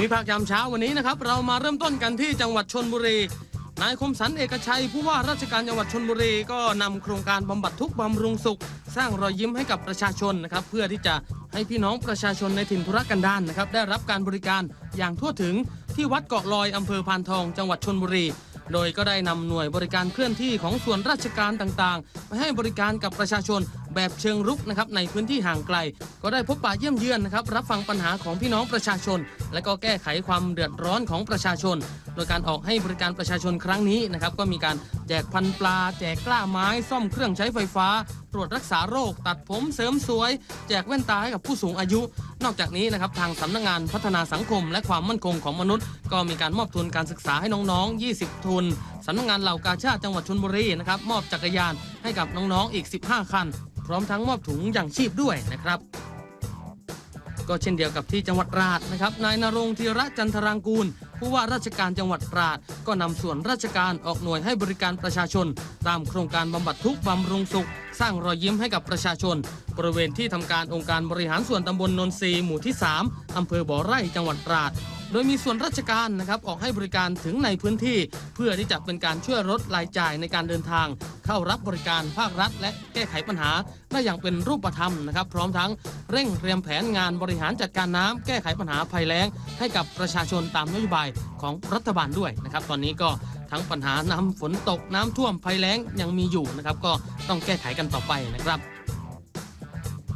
มีภาคยามเช้าวันนี้นะครับ เรามาเริ่มต้นกันที่จังหวัดชนบุรี นายคมสันเอกชัย ผู้ว่าราชการจังหวัดชนบุรีก็นำโครงการบำบัดทุกข์บำรุงสุข สร้างรอยยิ้มให้กับประชาชนนะครับ เพื่อที่จะให้พี่น้องประชาชนในถิ่นธุรกันดารนะครับ ได้รับการบริการอย่างทั่วถึงที่วัดเกาะลอยอำเภอพานทอง จังหวัดชนบุรี โดยก็ได้นำหน่วยบริการเคลื่อนที่ของส่วนราชการต่างๆไปให้บริการกับประชาชน แบบเชิงรุกนะครับในพื้นที่ห่างไกล ก็ได้พบปะเยี่ยมเยือนนะครับรับฟังปัญหาของพี่น้องประชาชน และก็แก้ไขความเดือดร้อนของประชาชน โดยการออกให้บริการประชาชนครั้งนี้นะครับก็มีการแจกพันปลา แจกกล้าไม้ ซ่อมเครื่องใช้ไฟฟ้า ตรวจรักษาโรค ตัดผมเสริมสวย แจกแว่นตาให้กับผู้สูงอายุ นอกจากนี้นะครับทางสำนักงานพัฒนาสังคม และความมั่นคงของมนุษย์ ก็มีการมอบทุนการศึกษาให้น้องๆ 20 ทุนสำนักงานเหล่ากาชาติจังหวัดชลบุรีนะครับมอบจักรยานให้กับน้องๆ อีก 15 คัน ร้อมทั้งมอบถุงอย่างชีพด้วยนะครับ ก็เช่นเดียวกับที่จังหวัดราดนะครับนายนรงธีระจันทรางกูล ผู้ว่าราชการจังหวัดราดก็นำส่วนราชการออกหน่วยให้บริการประชาชน ตามโครงการบำบัดทุกข์บำรุงสุข สร้างรอยยิ้มให้กับประชาชน บริเวณที่ทำการองค์การบริหารส่วนตำบลนนทรีหมู่ที่ 3อำเภอบ่อไร่จังหวัดราดโดยมีส่วนราชการนะครับออกให้บริการถึงในพื้นที่ เพื่อที่จะเป็นการช่วยลดรายจ่ายในการเดินทาง เข้ารับบริการภาครัฐ และแก้ไขปัญหาได้อย่างเป็นรูปธรรมนะครับ พร้อมทั้งเร่งเตรียมแผนงานบริหารจัดการน้ำแก้ไขปัญหาภัยแล้ง ให้กับประชาชนตามนโยบายของรัฐบาลด้วยนะครับ ตอนนี้ก็ทั้งปัญหาน้ำฝนตกน้ำท่วมภัยแล้งยังมีอยู่นะครับ ก็ต้องแก้ไขกันต่อไปนะครับ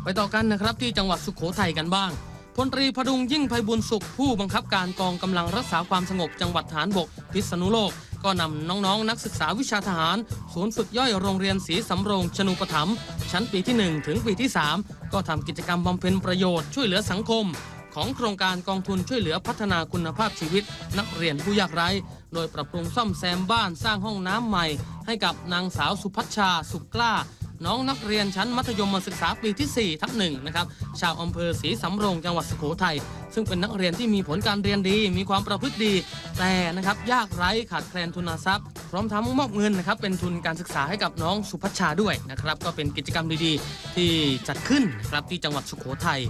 ไปต่อกันนะครับที่จังหวัดสุขโขทัยกันบ้างพลตรีพดุงยิ่งไพบุญสุขผู้บังคับการกองกำลังรักษาความสงบจังหวัดฐานบกพิษณุโลก ก็นำน้องๆนักศึกษาวิชาทหาร ศูนย์ฝึกย่อยโรงเรียนศรีสำโรงชนุปถัมชั้นปีที่ 1 ถึงปีที่ 3 ก็ทำกิจกรรมบำเพ็ญประโยชน์ช่วยเหลือสังคม ของโครงการกองทุนช่วยเหลือพัฒนาคุณภาพชีวิต นักเรียนผู้ยากไร้ โดยปรับปรุงซ่อมแซมบ้านสร้างห้องน้ำใหม่ ให้กับนางสาวสุพัชชาสุกล้า น้องนักเรียนชั้นมัธยมศึกษาปีที่ 4 ทับหนึ่งนะครับ ชาวอำเภอศรีสำโรงจังหวัดสุโขทัย ซึ่งเป็นนักเรียนที่มีผลการเรียนดี มีความประพฤติดี แต่นะครับยากไร้ขาดแคลนทุนทรัพย์ พร้อมทั้งมอบเงินนะครับเป็นทุนการศึกษาให้กับน้องสุพัชชาด้วยนะครับ ก็เป็นกิจกรรมดีๆ ที่จัดขึ้นนะครับที่จังหวัดสุโขทัย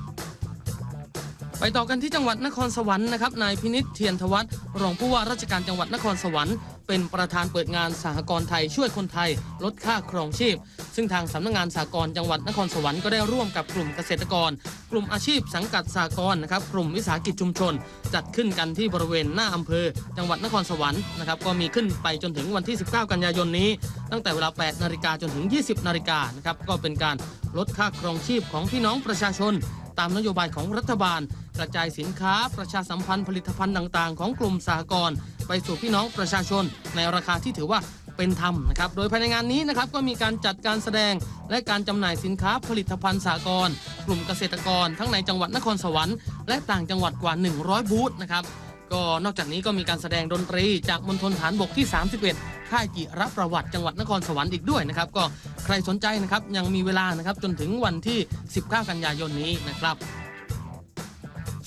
ไปต่อกันที่จังหวัดนครสวรรค์นะครับ นายพินิษเทียนทวัฒน์รองผู้ว่าราชการจังหวัดนครสวรรค์ เป็นประธานเปิดงานสหกรณ์ไทยช่วยคนไทย ลดค่าครองชีพ ซึ่งทางสำนักงานสหกรณ์จังหวัดนครสวรรค์ก็ได้ร่วมกับกลุ่มเกษตรกร กลุ่มอาชีพสังกัดสหกรณ์นะครับกลุ่มวิสาหกิจชุมชน จัดขึ้นกันที่บริเวณหน้าอำเภอ จังหวัดนครสวรรค์นะครับก็มีขึ้นไปจนถึงวันที่ 19 กันยายนนี้ ตั้งแต่เวลา 8 นาฬิกาจนถึง 20 นาฬิกานะครับก็เป็นการลดค่าครองชีพของพี่น้องประชาชน ตามนโยบายของรัฐบาล กระจายสินค้าประชาสัมพันธ์ผลิตภัณฑ์ต่างๆ ของกลุ่มสหกรณ์ไปสู่พี่น้องประชาชน ในราคาที่ถือว่าเป็นธรรมนะครับ โดยภายในงานนี้นะครับก็มีการจัดการแสดง และการจำหน่ายสินค้าผลิตภัณฑ์สหกรณ์กลุ่มเกษตรกร ทั้งในจังหวัดนครสวรรค์และต่างจังหวัดกว่า 100 บูธนะครับก็นอกจากนี้ก็มีการแสดงดนตรีจากมณฑลฐานบกที่ 31 ค่ายจิรประวัติจังหวัดนครสวรรค์อีกด้วยนะครับ ก็ใครสนใจนะครับยังมีเวลานะครับจนถึงวันที่ 19 กันยายนนี้นะครับ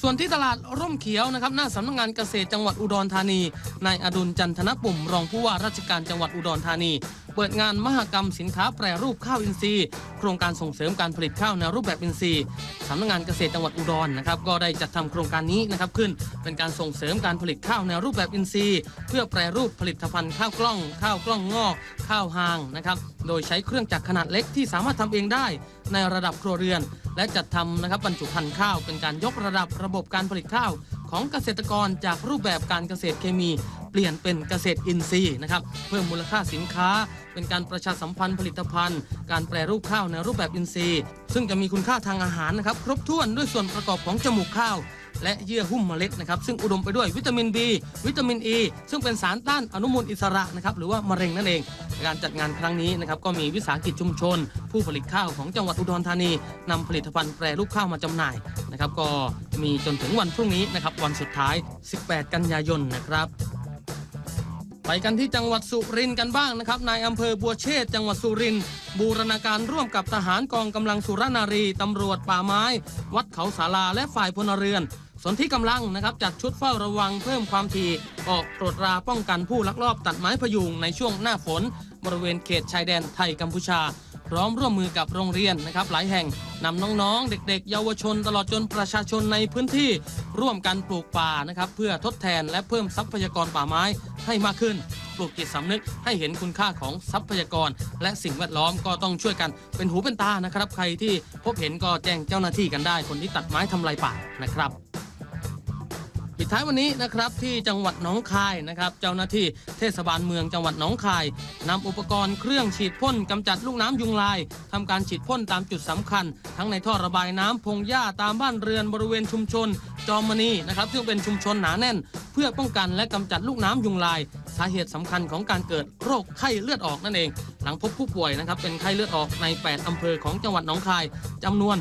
ส่วนที่ตลาดร่มเขียวนะครับหน้าสำนักงานเกษตรจังหวัดอุดรธานีนายอดุลจันทนปุ่มรองผู้ว่าราชการจังหวัดอุดรธานี เปิดงานมหกรรมสินค้าแปรรูปข้าวอินทรีย์ โครงการส่งเสริมการผลิตข้าวในรูปแบบอินทรีย์สำนักงานเกษตรจังหวัดอุดรนะครับก็ได้จัดทำโครงการนี้นะครับขึ้นเป็นการส่งเสริมการผลิตข้าวในรูปแบบอินทรีย์ เพื่อแปรรูปผลิตภัณฑ์ข้าวกล้อง ข้าวกล้องงอก ข้าวหางนะครับ โดยใช้เครื่องจักรขนาดเล็กที่สามารถทำเองได้ในระดับครัวเรือน และจัดทำนะครับบรรจุภัณฑ์ข้าว เป็นการยกระดับระบบการผลิตข้าว ของเกษตรกรจากรูปแบบการเกษตรเคมี เปลี่ยนเป็นเกษตรอินทรีย์นะครับเพิ่มมูลค่าสินค้า เป็นการประชาสัมพันธ์ผลิตภัณฑ์ การแปรรูปข้าวในรูปแบบอินทรีย์ ซึ่งจะมีคุณค่าทางอาหารนะครับครบถ้วนด้วยส่วนประกอบของจมูกข้าว และเยื่อหุ้มเมล็ดนะครับซึ่งอุดมไปด้วยวิตามิน B วิตามิน E ซึ่งเป็นสารต้านอนุมูลอิสระนะครับหรือว่ามะเร็งนั่นเอง การจัดงานครั้งนี้นะครับก็มีวิสาหกิจชุมชน ผู้ผลิตข้าวของจังหวัดอุดรธานีนำผลิตภัณฑ์แปรรูปข้าวมาจำหน่ายนะครับก็มีจนถึงวันพรุ่งนี้นะครับวันสุดท้าย 18 กันยายนนะครับไปกันที่จังหวัดสุรินทร์กันบ้างนะครับนายอำเภอบัวเชษจังหวัดสุรินทร์บูรณาการร่วมกับทหารกองกำลังสุรนารีตำรวจป่าไม้ วัดเขาสาราและฝ่ายพลเรือน วนที่กำลังนะครับจัดชุดเฝ้าระวังเพิ่มความถี่ออกตรวจราป้องกันผู้ลักลอบตัดไม้พยุงในช่วงหน้าฝน บริเวณเขตชายแดนไทยกัมพูชา พร้อมร่วมมือกับโรงเรียนนะครับหลายแห่งนำน้องๆ เด็กๆ เยาวชน ตลอดจนประชาชนในพื้นที่ร่วมกันปลูกป่านะครับเพื่อทดแทนและเพิ่มทรัพยากรป่าไม้ให้มากขึ้น ปลูกจิตสำนึกให้เห็นคุณค่าของทรัพยากร และสิ่งแวดล้อมก็ต้องช่วยกันเป็นหูเป็นตานะครับ ใครที่พบเห็นก็แจ้งเจ้าหน้าที่กันได้ คนที่ตัดไม้ทำลายป่านะครับ ดท้ายวันนี้นะครับที่จังหวัดหนองคายนะครับ เจ้าหน้าที่เทศบาลเมืองจังหวัดหนองคายนำอุปกรณ์เครื่องฉีดพ่นกำจัดลูกน้ำยุงลายทำการฉีดพ่นตามจุดสำคัญ ทั้งในท่อระบายน้ำพงหญ้าตามบ้านเรือนบริเวณชุมชน จอมมณีนะครับซึ่งเป็นชุมชนหนาแน่น เพื่อป้องกันและกำจัดลูกน้ำยุงลาย สาเหตุสำคัญของการเกิดโรคไข้เลือดออกนั่นเอง หลังพบผู้ป่วยนะครับเป็นไข้เลือดออกใน 8อำเภอของจังหวัดหนองคายจำนวน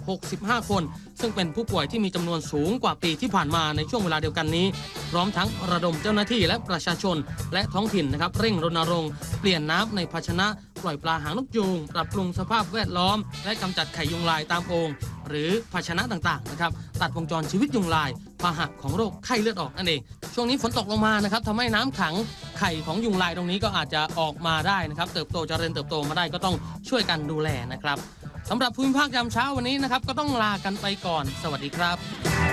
265 คน ซึ่งเป็นผู้ป่วยที่มีจำนวนสูงกว่าปีที่ผ่านมาในช่วงเวลาเดียวกันนี้ พร้อมทั้งระดมเจ้าหน้าที่และประชาชนและท้องถิ่นนะครับเร่งรณรงค์เปลี่ยนน้ำในภาชนะ ปล่อยปลาหางนกยูงปรับปรุงสภาพแวดล้อม และกำจัดไข่ยุงลายตามโองหรือภาชนะต่างๆนะครับตัดวงจรชีวิตยุงลายพาหะของโรคไข้เลือดออกนั่นเอง ช่วงนี้ฝนตกลงมานะครับทำให้น้ำขังไข่ของยุงลายตรงนี้ก็อาจจะออกมาได้นะครับ เติบโตเจริญเติบโตมาได้ก็ต้องช่วยกันดูแลนะครับสำหรับภูมิภาคยามเช้าวันนี้นะครับก็ต้องลากันไปก่อน สวัสดีครับ